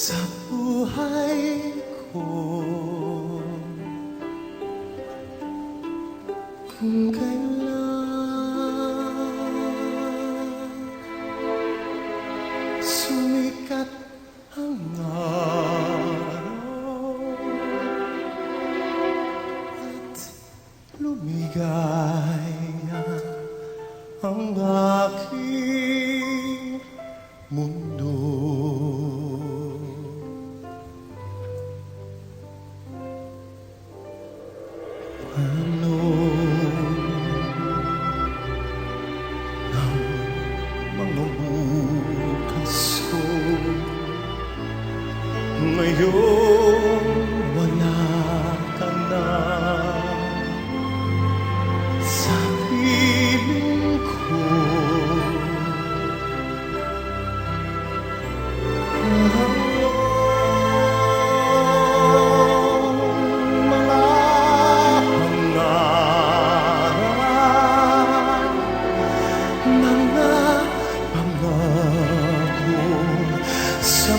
sa buhay ko. Kung kailan sumikat ang araw at lumigaya ang aking mundo. Ngayon wala na sa piling ko mga pangako sa